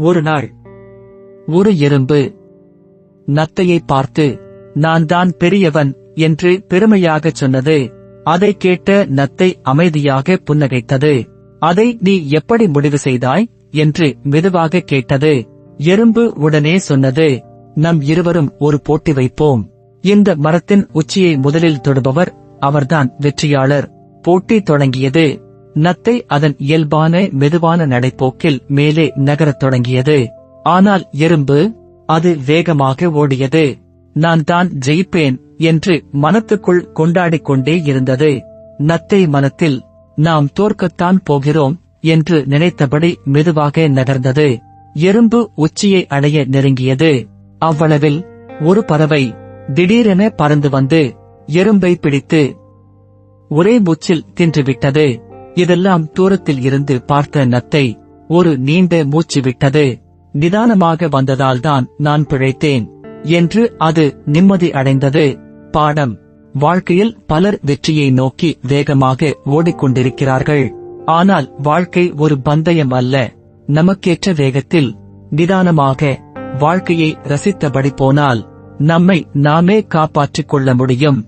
ஒரு நாள். ஒரு எறும்பு. நத்தையை பார்த்து நான் தான் பெரியவன் என்று பெருமையாகச் சொன்னது. அதை கேட்ட நத்தை அமைதியாக புன்னகைத்தது. அதை நீ எப்படி முடிவு செய்தாய்? என்று மெதுவாக கேட்டது. எறும்பு உடனே சொன்னது. நம் இருவரும் ஒரு போட்டி வைப்போம். இந்த மரத்தின் உச்சியை முதலில் தொடுபவர் அவர்தான் வெற்றியாளர். போட்டி தொடங்கியது. நத்தை அதன் இயல்பான மெதுவான நடைப்போக்கில் மேலே நகரத் தொடங்கியது. ஆனால் எறும்பு அது வேகமாக ஓடியது. நான் தான் ஜெயிப்பேன் என்று மனத்துக்குள் கொண்டாடிக் கொண்டே இருந்தது. நத்தை மனத்தில் நாம் தோற்கத்தான் போகிறோம் என்று நினைத்தபடி மெதுவாக நகர்ந்தது. எறும்பு உச்சியை அடைய நெருங்கியது. அவ்வளவில் ஒரு பறவை திடீரென பறந்து வந்து எறும்பை பிடித்து ஒரே மூச்சில் தின்றுவிட்டது. இதெல்லாம் தூரத்தில் இருந்து பார்த்த நத்தை ஒரு நீண்ட மூச்சு விட்டது. நிதானமாக வந்ததால்தான் நான் பிழைத்தேன் என்று அது நிம்மதி அடைந்தது. பாடம். வாழ்க்கையில் பலர் வெற்றியை நோக்கி வேகமாக ஓடிக்கொண்டிருக்கிறார்கள். ஆனால் வாழ்க்கை ஒரு பந்தயம் அல்ல. நமக்கேற்ற வேகத்தில் நிதானமாக வாழ்க்கையை ரசித்தபடி போனால் நம்மை நாமே காப்பாற்றிக் கொள்ள முடியும்.